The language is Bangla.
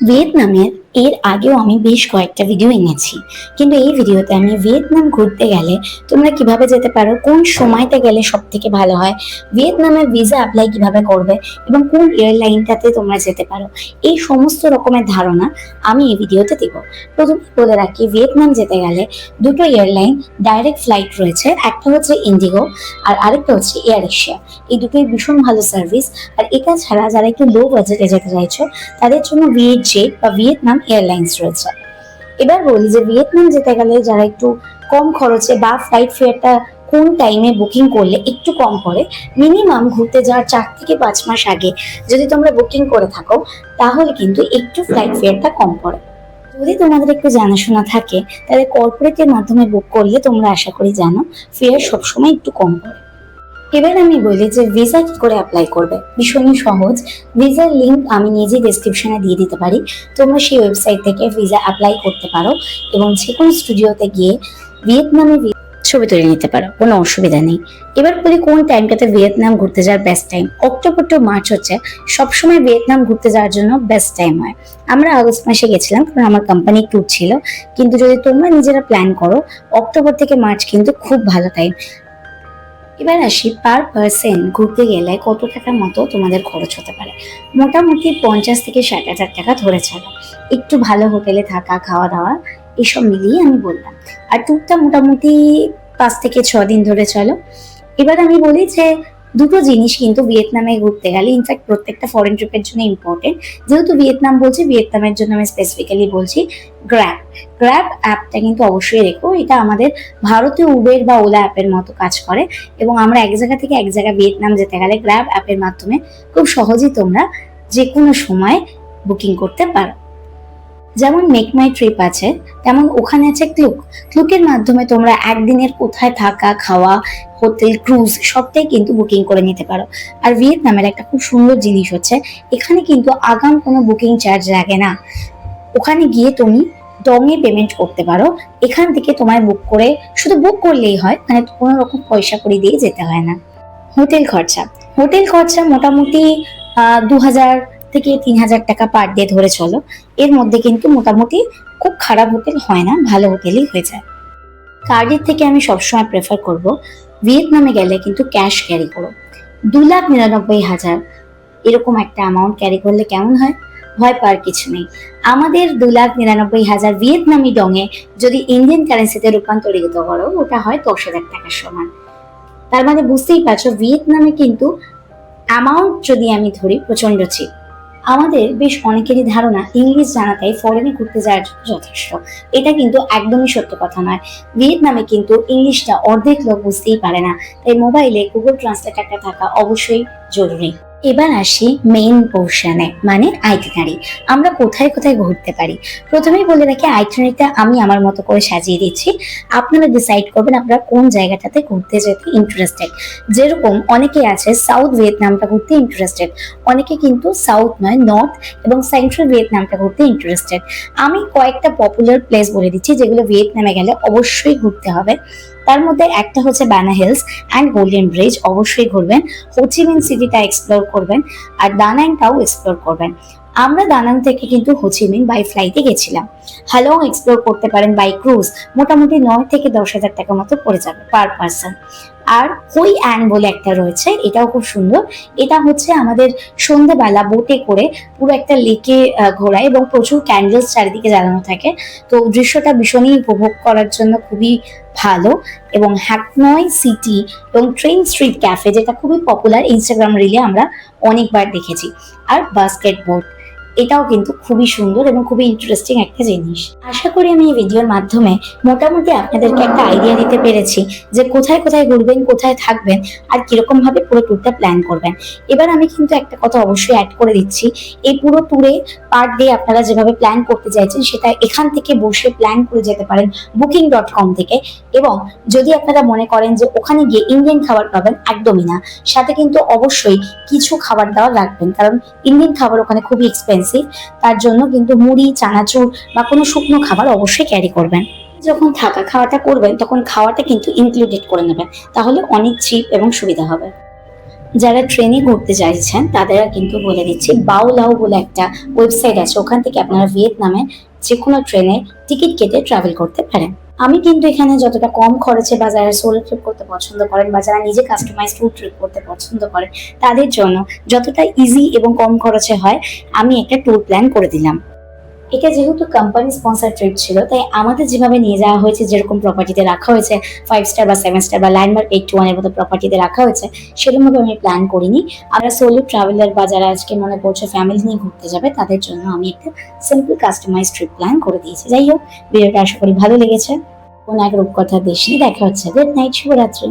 ভিয়েতনামের এর আগেও আমি বেশ কয়েকটা ভিডিও এনেছি। কিন্তু এই ভিডিওতে আমি ভিয়েতনাম ঘুরতে গেলে তোমরা কীভাবে যেতে পারো, কোন সময়তে গেলে সব থেকে ভালো হয়, ভিয়েতনামের ভিসা অ্যাপ্লাই কীভাবে করবে এবং কোন এয়ারলাইনটাতে তোমরা যেতে পারো, এই সমস্ত রকমের ধারণা আমি এই ভিডিওতে দেব। প্রথমে বলে রাখি, ভিয়েতনাম যেতে গেলে দুটো এয়ারলাইন ডাইরেক্ট ফ্লাইট রয়েছে, একটা হচ্ছে ইন্ডিগো আর আরেকটা হচ্ছে এয়ার এশিয়া এই দুটোই ভীষণ ভালো সার্ভিস আর এটা ছাড়া যারা একটু লো বাজেটে যেতে চাইছো, তাদের জন্য ভিয়েট জেট বা ভিয়েতনাম এয়ারলাইন্স রয়েছে। এবার বলি যে ভিয়েতনাম যেতে গেলে যারা একটু কম খরচে বা ফ্লাইট ফেয়ারটা কোন টাইমে বুকিং করলে একটু কম পড়ে মিনিমাম ঘুরতে যাওয়ার চার থেকে পাঁচ মাস আগে যদি তোমরা বুকিং করে থাকো, তাহলে কিন্তু একটু ফ্লাইট ফেয়ারটা কম পড়ে। যদি তোমাদের একটু জানাশোনা থাকে, তাহলে কর্পোরেটের মাধ্যমে বুক করলে তোমরা আশা করি জানো ফেয়ার সবসময় একটু কম পড়ে। এবার আমি বলি যে ভিসা কি করে অ্যাপ্লাই করবে। ভীষণই সহজ। ভিসার লিংক আমি নিজেই ডেসক্রিপশনে দিয়ে দিতে পারি। তোমরা সেই ওয়েবসাইট থেকে ভিসা অ্যাপ্লাই করতে পারো এবং যে কোনো স্টুডিওতে গিয়ে ভিয়েতনামে ছবি তুলে নিতে পারো, কোনো অসুবিধা নেই। এবার বলি কোন টাইমটাতে ভিয়েতনাম ঘুরতে যাওয়ার best time October to March হচ্ছে সবসময় ভিয়েতনাম ঘুরতে যাওয়ার জন্য বেস্ট টাইম হয়। আমরা আগস্ট মাসে গেছিলাম কারণ আমার কোম্পানি ট্যুর ছিল। কিন্তু যদি তোমরা নিজেরা প্ল্যান করো অক্টোবর থেকে মার্চ কিন্তু খুব ভালো টাইম এবার আসি পার পার্সন ঘুরতে গেলে কত টাকার মতো তোমাদের খরচ হতে পারে? মোটামুটি পঞ্চাশ থেকে ষাট হাজার টাকা ধরে চলো। একটু ভালো হোটেলে থাকা, খাওয়া দাওয়া, এসব মিলিয়ে আমি বললাম। আর ট্যুরটা মোটামুটি পাঁচ থেকে ছ দিন ধরে চলো। এবার আমি বলি যে দুটো জিনিস কিন্তু ভিয়েতনামে ঘুরতে গেলে ইনফ্যাক্ট প্রত্যেকটা ফরেন ট্রিপের জন্য ইম্পর্টেন্ট যেহেতু ভিয়েতনাম বলছি, ভিয়েতনামের জন্য আমি স্পেসিফিক্যালি বলছি গ্র্যাব গ্র্যাব অ্যাপটা কিন্তু অবশ্যই রেখো, এটা আমাদের ভারতীয় উবের বা ওলা অ্যাপের মতো কাজ করে। এবং আমরা এক জায়গা থেকে এক জায়গা ভিয়েতনাম যেতে গেলে গ্র্যাব অ্যাপের মাধ্যমে খুব সহজেই তোমরা যে কোনো সময় বুকিং করতে পারো। যেমন মেক মাই ট্রিপ আছে, তেমন ওখানে আছে ক্লুক ক্লুকের মাধ্যমে তোমরা একদিনের কোথায় থাকা, খাওয়া, হোটেল ক্রুজ সবটাই কিন্তু বুকিং করে নিতে পারো। আর ভিয়েতনামের একটা খুব সুন্দর জিনিস হচ্ছে, এখানে কিন্তু আগাম কোনো বুকিং চার্জ লাগে না। ওখানে গিয়ে তুমি ডঙে পেমেন্ট করতে পারো। এখান থেকে তোমায় বুক করে, শুধু বুক করলেই হয় মানে কোনো রকম পয়সা করে দিয়ে যেতে হয় না। হোটেল খরচা। হোটেল খরচা মোটামুটি দু হাজার থেকে তিন হাজার টাকা পার ডে ধরে চলো। এর মধ্যে কিন্তু মোটামুটি খুব খারাপ হোটেল হয় না, ভালো হোটেলই হয়ে যায়। কার্ডের থেকে আমি সবসময় প্রেফার করব ভিয়েতনামে গেলে কিন্তু ক্যাশ ক্যারি করো। দু লাখ নিরানব্বই হাজার এরকম একটা অ্যামাউন্ট ক্যারি করলে কেমন হয়? ভয় পাওয়ার কিছু নেই। আমাদের দু লাখ নিরানব্বই হাজার ভিয়েতনামি ডঙে যদি ইন্ডিয়ান কারেন্সিতে রূপান্তরিত করো, ওটা হয় দশ হাজার টাকার সমান। তার মানে বুঝতেই পারছ, ভিয়েতনামে কিন্তু অ্যামাউন্ট যদি আমি ধরি প্রচণ্ড চিপ আমাদের বেশ অনেকেরই ধারণা ইংলিশ জানাটাই ফরেনে ঘুরতে যাওয়ার জন্য যথেষ্ট। এটা কিন্তু একদমই সত্য কথা নয়। ভিয়েতনামে কিন্তু ইংলিশটা অর্ধেক লোক বুঝতেই পারে না। তাই মোবাইলে গুগল ট্রান্সলেটারটা থাকা অবশ্যই জরুরি। এবার আসি মেইন পোর্শনে মানে আইটিনারি আমরা কোথায় কোথায় ঘুরতে পারি? প্রথমেই বলে রাখি আইটিনারিটা আমি আমার মতো করে সাজিয়ে দিচ্ছি। আপনারা ডিসাইড করবেন আপনারা কোন জায়গাটাতে ঘুরতে যেতে ইন্টারেস্টেড যেরকম অনেকে আছে সাউথ ভিয়েতনামটা ঘুরতে ইন্টারেস্টেড অনেকে কিন্তু সাউথ নয় নর্থ এবং সেন্ট্রাল ভিয়েতনামটা ঘুরতে ইন্টারেস্টেড আমি কয়েকটা পপুলার প্লেস বলে দিচ্ছি, যেগুলো ভিয়েতনামে গেলে অবশ্যই ঘুরতে হবে। তার মধ্যে একটা হচ্ছে Ba Na Hills and Golden Bridge অবশ্যই ঘুরবেন। হোচিমিন সিটিটা এক্সপ্লোর করবেন আর দানাংটাও এক্সপ্লোর করবেন। আমরা দানাং থেকে কিন্তু হোচিমিন বাই ফ্লাইটে গেছিলাম। হ্যালং এক্সপ্লোর করতে পারেন বাই ক্রুজ মোটামুটি নয় থেকে দশ হাজার টাকা মতো পড়ে যাবে পার পার্সন আর হুই অ্যান বলে একটা রয়েছে, এটাও খুব সুন্দর। এটা হচ্ছে আমাদের সন্ধ্যেবেলা বোটে করে পুরো একটা লেকে ঘোরায় এবং প্রচুর ক্যান্ডেলস চারিদিকে জ্বালানো থাকে। তো দৃশ্যটা ভীষণই উপভোগ করার জন্য খুবই ভালো এবং হ্যাকনয় সিটি এবং ট্রেন স্ট্রিট ক্যাফে যেটা খুবই পপুলার ইনস্টাগ্রাম রিলে আমরা অনেকবার দেখেছি। আর বাস্কেট বোর্ড এটাও কিন্তু খুবই সুন্দর এবং খুবই ইন্টারেস্টিং একটা জিনিস। আশা করি আমি এই ভিডিওর মাধ্যমে মোটামুটি আপনাদেরকে একটা আইডিয়া দিতে পেরেছি যে কোথায় কোথায় ঘুরবেন, কোথায় থাকবেন আর কীরকম ভাবে পুরো ট্যুরটা প্ল্যান করবেন। এবার আমি কিন্তু একটা কথা অবশ্যই অ্যাড করে দিচ্ছি। এই পুরো ট্যুরে পার ডে আপনারা যেভাবে প্ল্যান করতে চাইছেন সেটা এখান থেকে বসে প্ল্যান করে যেতে পারেন বুকিং ডট কম থেকে। এবং যদি আপনারা মনে করেন যে ওখানে গিয়ে ইন্ডিয়ান খাবার পাবেন, একদমই না। সাথে কিন্তু অবশ্যই কিছু খাবার দাবার রাখবেন, কারণ ইন্ডিয়ান খাবার ওখানে খুবই এক্সপেন্সিভ তার জন্য কিন্তু মুড়ি, চানাচুর বা কোনো শুকনো খাবার অবশ্যই ক্যারি করবেন। যখন থাকা খাওয়াটা করবেন, তখন খাওয়াটা কিন্তু ইনক্লুডেড করে নেবেন, তাহলে অনেক চিপ এবং সুবিধা হবে। যারা ট্রেনে ঘুরতে চাইছেন তাদেরা কিন্তু বলে দিচ্ছি, বাউলাও বলে একটা ওয়েবসাইট আছে, ওখান থেকে আপনারা ভিয়েতনামে যে কোনো ট্রেনে টিকিট কেটে ট্রাভেল করতে পারেন। আমি কিন্তু এখানে যতটা কম খরচে বা যারা সোলো ট্রিপ করতে পছন্দ করেন বা যারা নিজে কাস্টমাইজ ফুড ট্রিপ করতে পছন্দ করেন, তাদের জন্য যতটা ইজি এবং কম খরচে হয়, আমি একটা ট্যুর প্ল্যান করে দিলাম। এটা যেহেতু কোম্পানি স্পন্সার ট্রিপ ছিল, তাই আমাদের যেভাবে নিয়ে যাওয়া হয়েছে, যেরকম প্রপার্টিতে রাখা হয়েছে ফাইভ স্টার বা সেভেন স্টার বা ল্যান্ডমার্ক এইট ওয়ানের মতো প্রপার্টিতে রাখা হয়েছে, সেরকমভাবে আমি প্ল্যান করিনি। আমরা সোলো ট্রাভেলার বা যারা আজকে মনে করছে ফ্যামিলি নিয়ে ঘুরতে যাবে, তাদের জন্য আমি একটা সিম্পল কাস্টমাইজ ট্রিপ প্ল্যান করে দিয়েছি। যাই হোক, ভিডিওটা আশা করি ভালো লেগেছে। কোন এক রূপকথা নিয়ে দেখা হচ্ছে। গুড নাইট শুভরাত্রি।